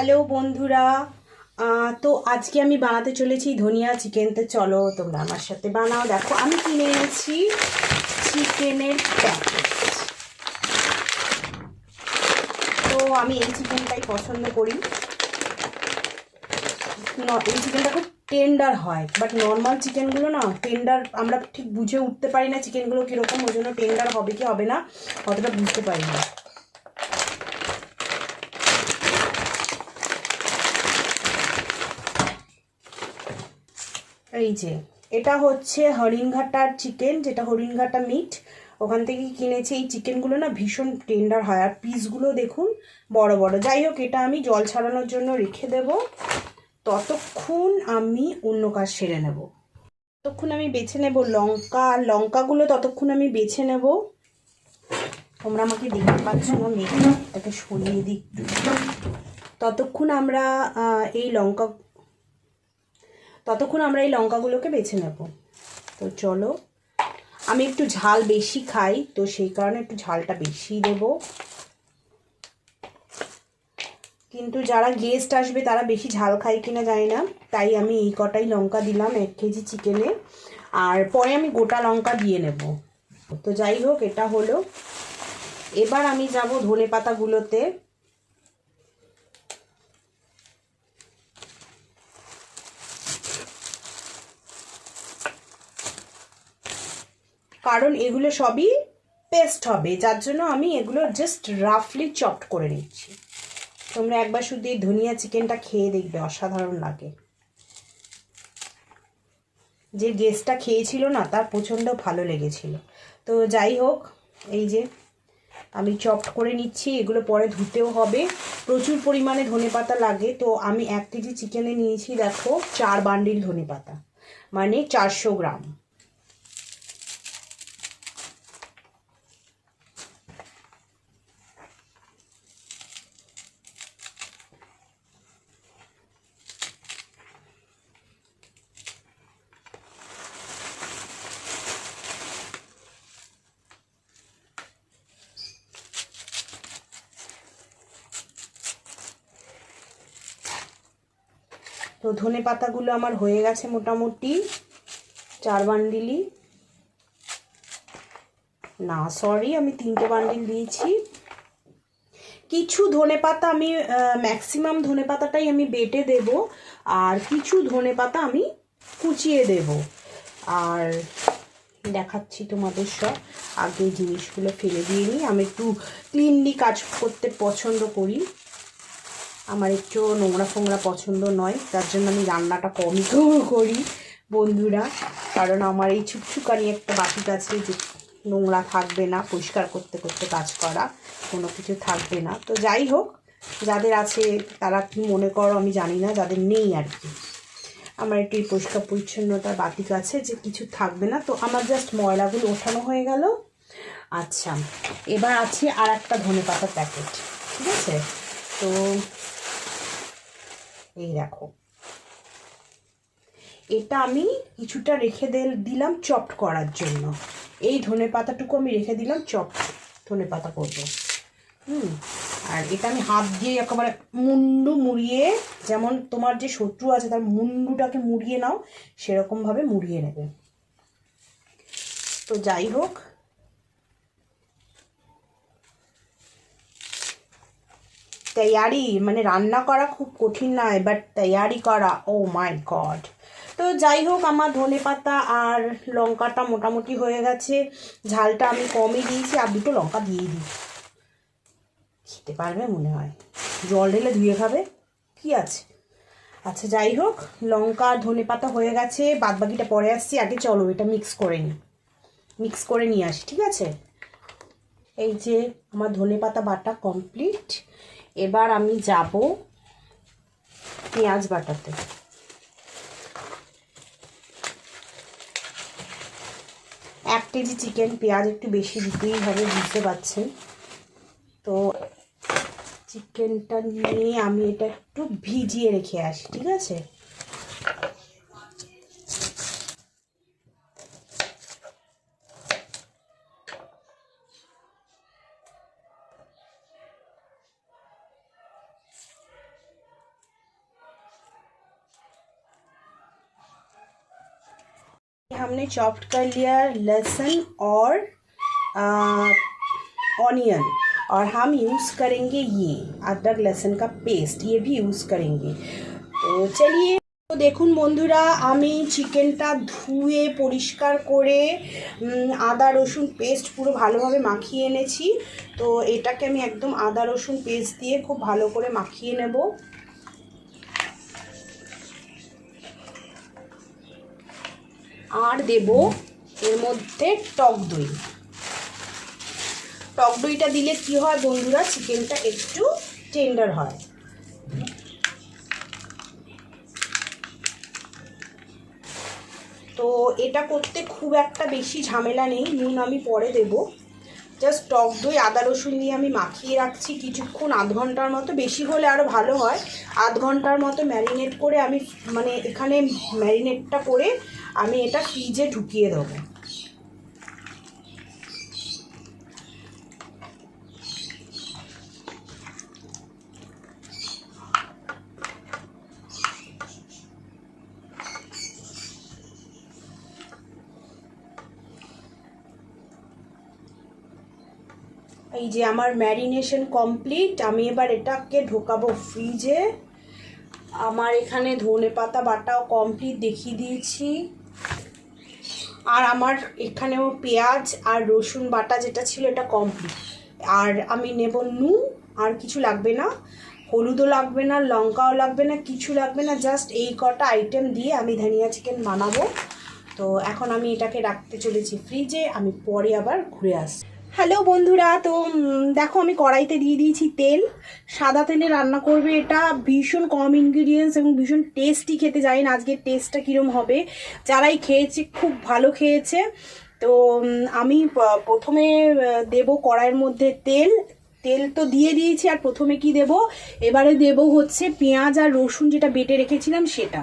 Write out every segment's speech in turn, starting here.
Hello বন্ধুরা। তো আজকে আমি বানাতে চলেছি ধনিয়া চিকেন। তো চলো তোমরা আমার সাথে বানাও। দেখো, আমি কিনে এনেছি চিকেনের প্যাকেট তো আমি এই চিকেনটাই পছন্দ করি। এই চিকেনটা খুব টেন্ডার হয় বাট নর্মাল চিকেনগুলো না টেন্ডার আমরা ঠিক বুঝে উঠতে পারি না চিকেনগুলো কীরকম, ওই জন্য টেন্ডার হবে কি হবে না, অতটা বুঝতে পারি না। এই যে, এটা হচ্ছে হরিণঘাটার চিকেন যেটা হরিণঘাটা মিট ওখান থেকে কিনেছি এই চিকেনগুলো না, ভীষণ টেন্ডার হয়। আর পিসগুলো দেখুন, বড় বড়। যাই হোক, এটা আমি জল ছাড়ানোর জন্য রেখে দেব। ততক্ষণ আমি অন্য কাজ সেরে নেব। ততক্ষণ আমি বেছে নেব লঙ্কা। লঙ্কাগুলো ততক্ষণ আমি বেছে নেব। তোমরা আমাকে দেখতে পাচ্ছ না এটাকে সরিয়ে দিই। ততক্ষণ আমরা এই লঙ্কা ততক্ষণ আমরা এই লঙ্কাগুলোকে বেছে নেব। তো চলো, আমি একটু ঝাল বেশি খাই, তো সেই কারণে একটু ঝালটা বেশি দেব। কিন্তু যারা গেস্ট আসবে, তারা বেশি ঝাল খায় কিনা জানি না, তাই আমি এই কটাই লঙ্কা দিলাম এক কেজি চিকেনে আর পরে আমি গোটা লঙ্কা দিয়ে নেব। তো যাই হোক, এটা হলো। এবার আমি যাব ধনে পাতাগুলোতে কারণ এগুলো সবই পেস্ট হবে, যার জন্য আমি এগুলো জাস্ট রাফলি চপড করে নিচ্ছি। তোমরা একবার শুধু এই ধনিয়া চিকেনটা খেয়ে দেখবে, অসাধারণ লাগে। যে গেস্টটা খেয়েছিল না, তার প্রচণ্ড ভালো লেগেছিল। তো যাই হোক, এই যে আমি চপড করে নিচ্ছি, এগুলো পরে ধুতেও হবে। প্রচুর পরিমাণে ধনে পাতা লাগে, তো আমি এক কেজি চিকেনে নিয়েছি, দেখো, চার বান্ডিল ধনে পাতা মানে চারশো গ্রাম। তো ধনে পাতাগুলো আমার হয়ে গেছে মোটামুটি। চার বান্ডিলই। না সরি আমি তিনটে বান্ডিল দিয়েছি। কিছু ধনে পাতা আমি ম্যাক্সিমাম ধনে পাতাটাই আমি বেটে দেব, আর কিছু ধনে পাতা আমি কুচিয়ে দেব। আর দেখাচ্ছি তোমাদের সব। আগে জিনিসগুলো ফেলে দিয়ে নিই আমি একটু ক্লিনলি কাজ করতে পছন্দ করি। আমার একটু নোংরা ফোংরা পছন্দ নয়, তার জন্য আমি রান্নাটা কমই করি, বন্ধুরা। কারণ আমার এই ছুকছুকানি একটা বাটি আছে যে নোংরা থাকবে না, পরিষ্কার করতে করতে কাজ করা, কোনো কিছু থাকবে না। তো যাই হোক, যাদের আছে তারা কি মনে করো আমি জানি না, যাদের নেই আর কি। আমার একটু পরিষ্কার পরিচ্ছন্নতার বাতিক আছে যে কিছু থাকবে না, তো আমার জাস্ট ময়লাগুলো ওঠানো হয়ে গেল। আচ্ছা এবার আছে আর একটা ধনে পাতার প্যাকেট ঠিক আছে? তো এই দেখো। এটা আমি কিছুটা রেখে দিলাম চপড করার জন্য। এই ধনে পাতাটুকু আমি রেখে দিলাম চপ ধনে পাতা করব। হুম, আর এটা আমি হাত দিয়ে একেবারে মুন্ডু মুড়িয়ে, যেমন তোমার যে শত্রু আছে তার মুন্ডুটাকে মুড়িয়ে নাও, সেরকমভাবে মুড়িয়ে নেবে। তো যাই হোক তৈয়ারি মানে রান্না করা খুব কঠিন নয় বাট তৈয়ারি করা ও মাই গড তো যাই হোক, আমার ধনে পাতা আর লঙ্কাটা মোটামুটি হয়ে গেছে। ঝালটা আমি কমই দিয়েছি, আর দুটো লঙ্কা দিয়ে দিই। খেতে পারবে মনে হয়। জল ঢেলে ধুয়ে খাবে? কি আছে? আচ্ছা যাই হোক, লঙ্কা, ধনে পাতা হয়ে গেছে বাদ বাকিটা পরে আসছি। আগে চলো, এটা মিক্স করে নিই। মিক্স করে নিয়ে আসি, ঠিক আছে? এই যে, আমার ধনে পাতা বাটা কমপ্লিট এবার আমি যাব পেঁয়াজ বাটাতে। এক কেজি চিকেন পেঁয়াজ একটু বেশি দিতেই হবে, বুঝতে পারছেন? তো চিকেনটা নিয়ে আমি এটা একটু ভিজিয়ে রেখে আসি, ঠিক আছে? हमने चॉप्ड कर लिया लहसुन और ऑनियन और हम यूज़ करेंगे ये अदरक लहसुन का पेस्ट ये भी यूज़ करेंगे তো চলিয়ে তো দেখুন বন্ধুরা আমি চিকেনটা ধুয়ে পরিষ্কার করে উম, আদা রসুন পেস্ট পুরো ভালোভাবে মাখিয়ে এনেছি তো এটাকে আমি একদম আদা রসুন পেস্ট দিয়ে খুব ভালো করে মাখিয়ে নেব আর দেব এর মধ্যে টক দই। টক দইটা দিলে কি হয় বন্ধুরা? চিকেনটা একটু টেন্ডার হয়। তো এটা করতে খুব একটা বেশি ঝামেলা নেই, নুন আমি পরে দেব। জাস্ট টক দই, আদা রসুন দিয়ে আমি মাখিয়ে রাখছি কিছুক্ষণ, আধ ঘণ্টার মতো। বেশি হলে আরও ভালো হয়। আধ ঘণ্টার মতো ম্যারিনেট করে আমি মানে এখানে ম্যারিনেটটা করে আমি এটা ফ্রিজে ঢুকিয়ে দেবো। এই যে আমার ম্যারিনেশন কমপ্লিট, আমি এবার এটাকে ঢোকাবো ফ্রিজে। আমার এখানে ধনে পাতা বাটাও কমপ্লিট দেখিয়ে দিয়েছি। আর আমার এখানেও পেঁয়াজ আর রসুন বাটা যেটা ছিল এটা কমপ্লিট আর আমি নেব নুন, আর কিছু লাগবে না। হলুদও লাগবে না, লঙ্কাও লাগবে না, কিছু লাগবে না জাস্ট এই কটা আইটেম দিয়ে আমি ধনিয়া চিকেন বানাবো। তো এখন আমি এটাকে রাখতে চলেছি ফ্রিজে আমি পরে আবার ঘুরে আসি হ্যালো বন্ধুরা, তো দেখো আমি কড়াইতে দিয়ে দিয়েছি তেল। সাদা তেলে রান্না করবে এটা ভীষণ কম ইনগ্রিডিয়েন্টস এবং ভীষণ টেস্টি খেতে, জানি না আজকের টেস্টটা কীরম হবে। যারাই খেয়েছে, খুব ভালো খেয়েছে। তো আমি প্রথমে দেবো কড়াইয়ের মধ্যে তেল। তেল তো দিয়ে দিয়েছি, আর প্রথমে কি দেব? এবারে দেব হচ্ছে পেঁয়াজ আর রসুন, যেটা বেটে রেখেছিলাম সেটা।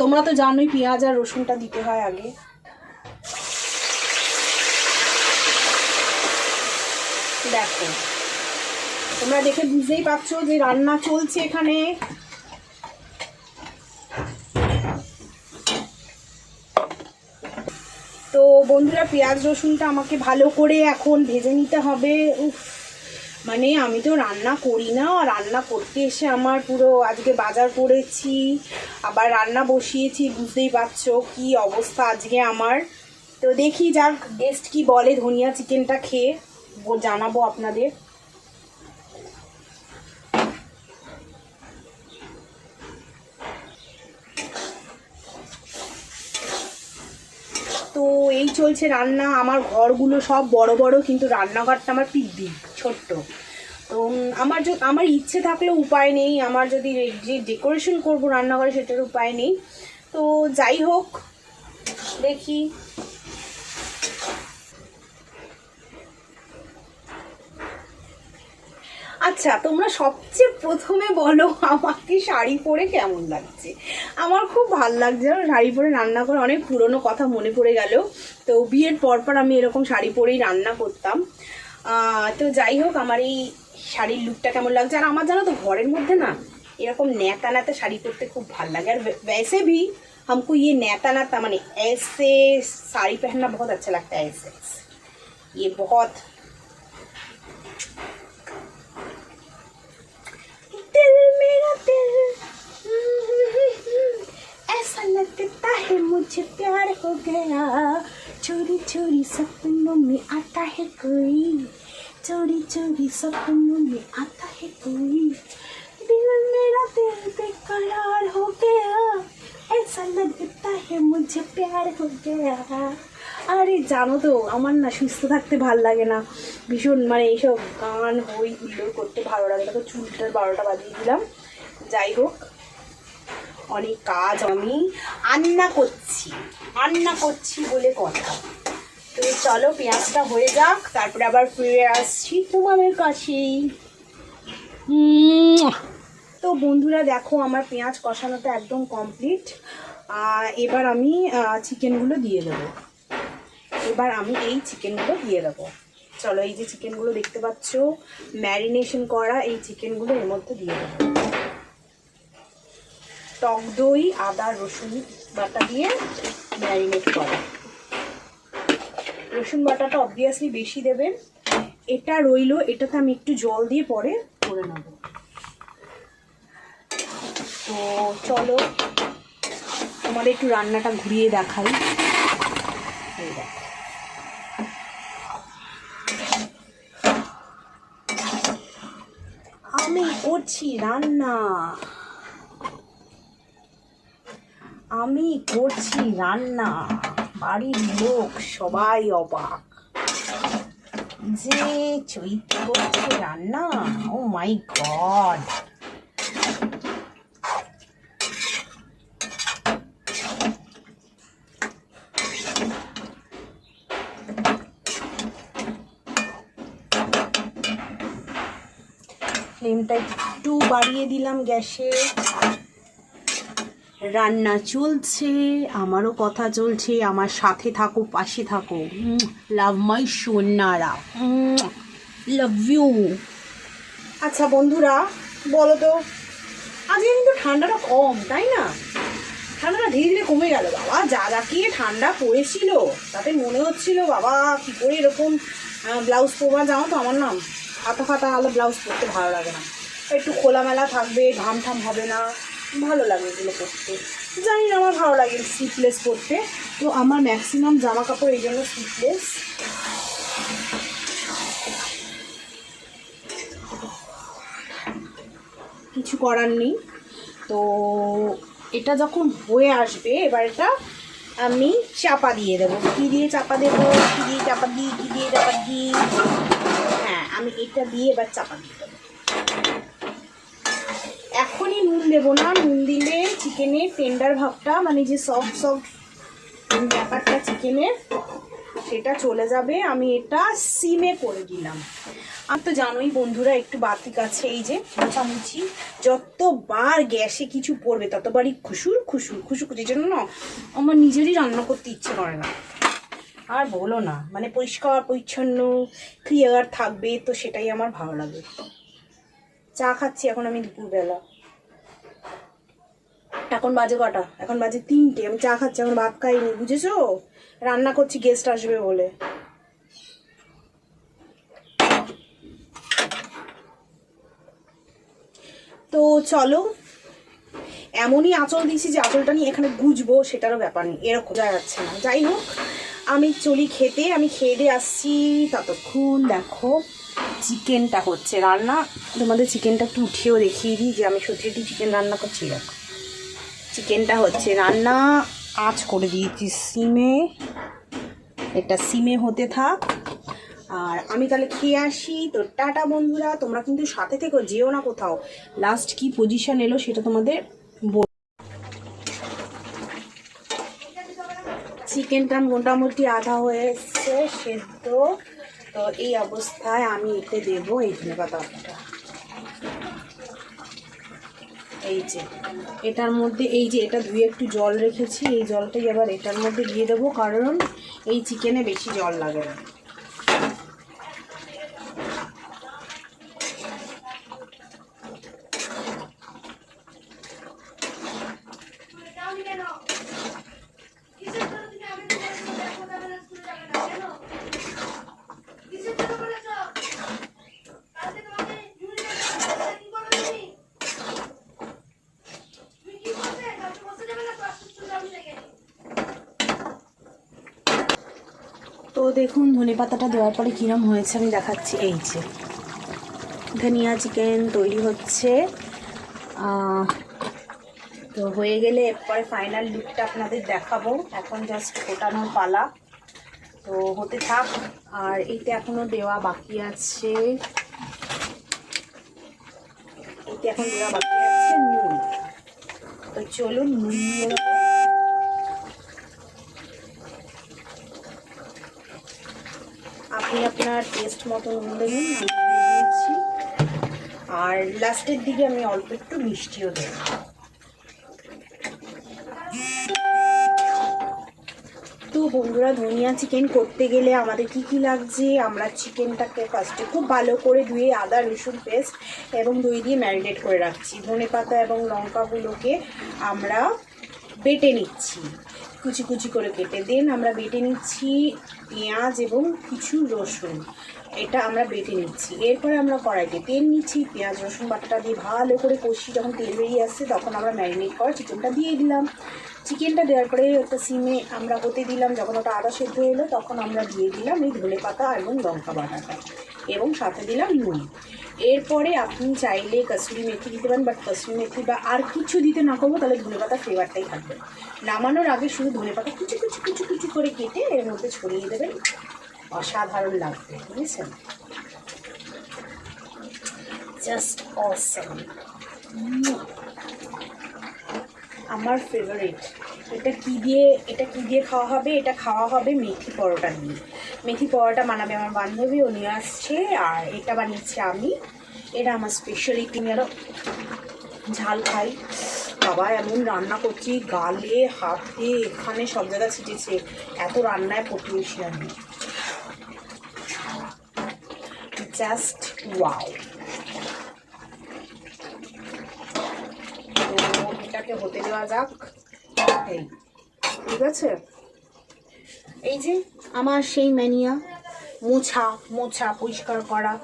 তোমরা তো জানোই পেঁয়াজ আর রসুনটা দিতে হয় আগে। দেখো। তোমরা দেখে বুঝতেই পারছ যে রান্না চলছে এখানে। তো বন্ধুরা, পেঁয়াজ রসুনটা আমাকে ভালো করে এখন ভেজে নিতে হবে। উফ মানে আমি তো রান্না করি না। রান্না করতে এসে আমার পুরো আজকে বাজার করেছি, আবার রান্না বসিয়েছি, বুঝতেই পারছ কি অবস্থা আজকে আমার। তো দেখি যাক গেস্ট কি বলে ধনিয়া চিকেনটা খেয়ে। জানাব আপনাদের। তো এই চলছে রান্না, আমার ঘরগুলো সব বড় বড়, কিন্তু রান্নাঘরটা আমার পিব্বি ছোট্ট। তো আমার আমার ইচ্ছে থাকলেও উপায় নেই, আমার যদি যে ডেকোরেশন করব রান্নাঘরে সেটার উপায় নেই। তো যাই হোক, দেখি। আচ্ছা তোমরা সবচেয়ে প্রথমে বলো আমাকে শাড়ি পরে কেমন লাগছে আমার খুব ভাল লাগছে জানো, শাড়ি পরে রান্না করে অনেক পুরনো কথা মনে পড়ে গেল তো বিয়ের পর পর আমি এরকম শাড়ি পরেই রান্না করতাম আহ, তো যাই হোক আমার এই শাড়ির লুকটা কেমন লাগছে আর আমার জানো তো ঘরের মধ্যে না এরকম ন্যাতা ন্যাতা শাড়ি পরতে খুব ভাল লাগে আর वै- वैसे भी हमको ये न्याता नाता माने ऐसे साड़ी पहनना बहुत अच्छा लगता है ऐसे ये बहुत ऐसा लगता है मुझे प्यार हो गया चोरी चोरी सपनों में आता है कोई चोरी चोरी सपनों में आता है कोई दिल मेरा दिल बेकरार हो गया ऐसा लगता है मुझे प्यार हो गया আরে জানো তো আমার না সুস্থ থাকতে ভাল লাগে না ভীষণ মানে এইসব গান হই হুল্লোড় করতে ভালো লাগে না তো চুলটার বারোটা বাজিয়ে দিলাম যাই হোক অনেক কাজ আমি রান্না করছি রান্না করছি বলে কথা। তো চলো পেঁয়াজটা হয়ে যাক তারপরে আবার ফিরে আসছি তোমাদের কাছেই। তো বন্ধুরা দেখো আমার পেঁয়াজ কষানোটা একদম কমপ্লিট। এবার আমি চিকেনগুলো দিয়ে দেবো। এবার আমি এই চিকেনগুলো দিয়ে দেবো। চলো এই যে চিকেনগুলো দেখতে পাচ্ছ ম্যারিনেশন করা এই চিকেনগুলো এর মধ্যে দিয়ে দেবো। টক দই, আদা, রসুন বাটা দিয়ে ম্যারিনেট করা। রসুন বাটাটা অবভিয়াসলি বেশি দেবেন। এটা রইল, এটাতে আমি একটু জল দিয়ে পরে করে নেব। তো চলো, তোমাদের একটু রান্নাটা ঘুরিয়ে দেখাই। আমি করছি রান্না। আমি করছি রান্না, বাড়ির লোক সবাই অবাক। যে চৈত্র করছে রান্না, ও মাই গড। ফ্লেমটা একটু বাড়িয়ে দিলাম গ্যাসে। রান্না চলছে, আমারও কথা চলছে, আমার সাথে থাকো পাশে থাকো লাভ মাই সোনারা। লাভ ইউ আচ্ছা বন্ধুরা, বলো তো, আজকে কিন্তু ঠান্ডাটা কম, তাই না? ঠান্ডাটা ধীরে ধীরে কমে গেল, বাবা। যা যা কি ঠান্ডা পড়েছিল, তাতে মনে হচ্ছিল, বাবা, কি করে এরকম ব্লাউজ পরবা, জানো তো, আমার নাম হাতা ফাতা আলো ব্লাউজ পরতে ভালো লাগে না। একটু খোলামেলা থাকবে ঘাম ঠাম হবে না। ভালো লাগে এগুলো পরতে জানি না, আমার ভালো লাগে স্লিপলেস পরতে তো আমার ম্যাক্সিমাম জামা কাপড় এই জন্য স্লিপলেস কিছু করার নেই। তো এটা যখন হয়ে আসবে, এবার এটা আমি চাপা দিয়ে দেবো। কী দিয়ে চাপা দেবো? কী দিয়ে চাপা দিই? কী দিয়ে চাপা দিই? হ্যাঁ আমি এটা দিয়ে এবার চাপা দিয়ে দেবো। নুন দেবো না। নুন দিলে চিকেনের টেন্ডার ভাবটা মানে যে সফট সফট ব্যাপারটা চিকেনের, সেটা চলে যাবে। আমি এটা সিমে করে দিলাম। আর তো জানোই বন্ধুরা, একটু বাতি কাছে এই যে, মোছামুছি। যতবার গ্যাসে কিছু পড়বে, ততবারই খুশুর খুশুর খুশুর এই জন্য না, আমার নিজেরই রান্না করতে ইচ্ছে করে না। আর বলো না মানে পরিষ্কার, পরিচ্ছন্ন ক্লিয়ার থাকবে, তো সেটাই আমার ভালো লাগে। চা খাচ্ছি এখন আমি দুপুরবেলা। এখন বাজে কটা? এখন বাজে তিনটে। আমি চা খাচ্ছি, এখন ভাত খাইনি, বুঝেছ? রান্না করছি গেস্ট আসবে বলে। তো চলো, এমনই আঁচল দিয়েছি যে আঁচলটা নিয়ে এখানে গুজবো, সেটারও ব্যাপার নেই। এরকম যা যাচ্ছে না। যাই হোক, আমি চলি খেতে, আমি খেয়ে দিয়ে আসছি। ততক্ষণ দেখো চিকেনটা হচ্ছে। রান্না, তোমাদের চিকেনটা একটু উঠিয়েও দেখিয়ে দিই যে আমি সত্যি সত্যি চিকেন রান্না করছি দেখো চিকেনটা হচ্ছে রান্না। আঁচ করে দিয়েছি সিমে। এটা সিমে হতে থাক। আর আমি তাহলে খেয়ে আসি। তো টাটা বন্ধুরা, তোমরা কিন্তু সাথে থেকো, যেও না কোথাও। লাস্ট কি পজিশন এলো সেটা তোমাদের বল চিকেনটা মোটামুটি আধা হয়ে এসছে, সেদ্ধ। তো এই অবস্থায় আমি এতে দেবো এই ধনে এই যে, এটার মধ্যে এই যে, এটা ধুয়ে একটু জল রেখেছি, এই জলটাই আবার এটার মধ্যে দিয়ে দেবো, কারণ এই চিকেনে বেশি জল লাগে না। দেখুন, ধনে পাতাটা দেওয়ার পরে কিরম হয়েছে আমি দেখাচ্ছি। এই যে, ধনিয়া চিকেন তৈরি হচ্ছে। তো হয়ে গেলে এরপরে ফাইনাল লুকটা আপনাদের দেখাবো। এখন জাস্ট ফোটানোর পালা। তো হতে থাক, আর এইটা এখনও দেওয়া বাকি আছে। এইটা এখন দেওয়া বাকি আছে নুন। তো চলুন নুন দিয়ে দেবো। আপনি আপনার টেস্ট মতো নুন দেবেন আর লাস্টের দিকে আমি অল্প একটু মিষ্টিও দেব। তো বন্ধুরা, ধনিয়া চিকেন করতে গেলে আমাদের কি কি লাগছে? আমরা চিকেনটাকে ফার্স্টে খুব ভালো করে ধুয়ে আদা, রসুন পেস্ট এবং দই দিয়ে ম্যারিনেট করে রাখছি। ধনে পাতা এবং লঙ্কাগুলোকে আমরা বেটে নিচ্ছি। কুচি কুচি করে কেটে দেন। আমরা বেটে নিচ্ছি পেঁয়াজ এবং কিছু রসুন। এটা আমরা বেটে নিচ্ছি। এরপরে আমরা কড়াইতে তেল নিচ্ছি। পেঁয়াজ, রসুন বাটাটা দিয়ে ভালো করে কষি, যখন তেল বেরিয়ে আসছে, তখন আমরা ম্যারিনেট করা চিকেনটা দিয়ে দিলাম। চিকেনটা দেওয়ার পরে একটা সিমে আমরা হতে দিলাম। যখন ওটা আদা সেদ্ধ এলো তখন আমরা দিয়ে দিলাম এই ধনে পাতা এবং লঙ্কা বাটাটা। এবং সাথে দিলাম নুন। এরপরে আপনি চাইলে কসুরি মেথি দিতে পারেন বাট কসুরি মেথি বা আর কিছু দিতে না করব, তাহলে ধনে পাতা ফ্লেভারটাই থাকবে। নামানোর আগে শুধু ধনে পাতা কুচি কুচি কুচি কুচি করে কেটে এর মধ্যে ছড়িয়ে দেবেন। অসাধারণ লাগবে, বুঝেছেন? জাস্ট অসম আমার ফেভারিট এটা কি দিয়ে, এটা কি দিয়ে খাওয়া হবে? এটা খাওয়া হবে মেথি পরোটা দিয়ে। মেথি পরোটা বানাবে আমার বান্ধবী ও নিয়ে আসছে, আর এটা বানিয়েছি আমি। এটা আমার স্পেশালিটি আরও ঝাল খাই। বাবা, এমন রান্না করছি, গালে, হাতে, এখানে সব জায়গায় ছিটেছে। এত রান্নায় পটিয়েছি আমি জাস্ট ওয়াও এটাকে হতে দেওয়া যাক। ঠিক আছে? এই যে আমার সেই ম্যানিয়া, মোছা মোছা পরিষ্কার করা।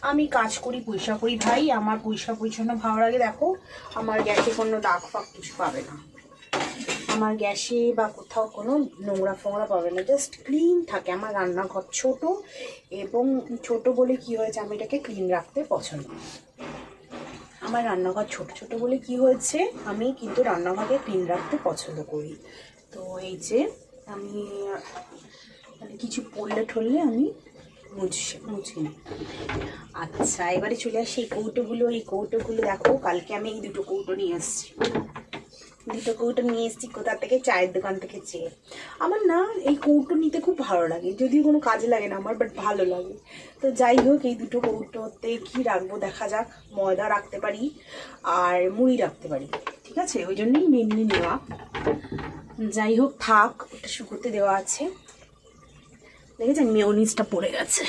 আমি কাজ করি পয়সা করি ভাই, আমার পয়সা পরিচ্ছন্ন ভালো লাগে, দেখো, আমার গ্যাসে কোনো দাগ ফাগ কিছু পাবে না। আমার গ্যাসে বা কোথাও কোনো নোংরা ফোংরা পাবে না জাস্ট ক্লিন থাকে। আমার রান্নাঘর ছোট এবং ছোট বলে কি হয়েছে? আমি এটাকে ক্লিন রাখতে পছন্দ আমার রান্নাঘর ছোট ছোট বলে কি হয়েছে, আমি কিন্তু রান্নাঘরকে ক্লিন রাখতে পছন্দ করি তো এই যে আমি মানে কিছু পড়লে ঠললে আমি মুছি মুছি। আচ্ছা এবারে চলে আসি এই কৌটোগুলো এই কৌটোগুলো দেখো, কালকে আমি এই দুটো কৌটো নিয়ে এসেছি দুটো কৌটো নিয়ে এসেছি কোথা থেকে? চায়ের দোকান থেকে চেয়ে। আমার না এই কৌটো নিতে খুব ভালো লাগে। যদিও কোনো কাজে লাগে না আমার বাট ভালো লাগে। তো যাই হোক, এই দুটো কৌটোতে কি রাখব দেখা যাক। ময়দা রাখতে পারি আর মুড়ি রাখতে পারি, ঠিক আছে? ওই জন্যই মেমনি নেওয়া। যাই হোক, থাক, ওটা শুকোতে দেওয়া আছে। দেখেছেন, মেয়নিজটা পড়ে গেছে।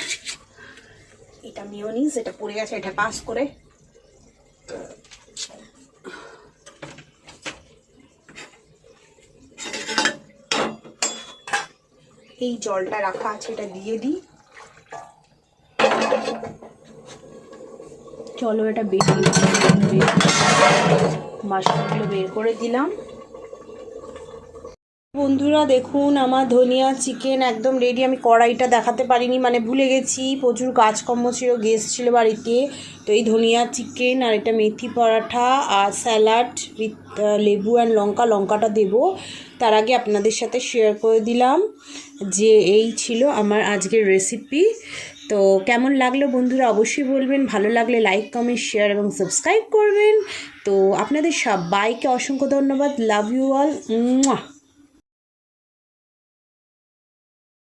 এটা মেয়নিজ, এটা পড়ে গেছে, এটা পাস করে। এই জলটা রাখা আছে এটা দিয়ে দিই। চলো এটা বেশি মাশরুমগুলো বের করে দিলাম। বন্ধুরা, দেখুন, আমার ধনিয়া চিকেন একদম রেডি আমি কড়াইটা দেখাতে পারিনি মানে ভুলে গেছি। প্রচুর কাজকর্ম ছিল গেস্ট ছিল বাড়িতে। তো এই ধনিয়া চিকেন আর এটা মেথি পরাঠা আর স্যালাড উইথ লেবু অ্যান্ড লঙ্কা, লঙ্কাটা দেবো। তার আগে আপনাদের সাথে শেয়ার করে দিলাম যে এই ছিল আমার আজকের রেসিপি তো কেমন লাগল বন্ধুরা, অবশ্যই বলবেন। ভালো লাগলে লাইক কমেন্ট শেয়ার এবং সাবস্ক্রাইব করবেন। তো আপনাদের সবাইকে অসংখ্য ধন্যবাদ। Love you all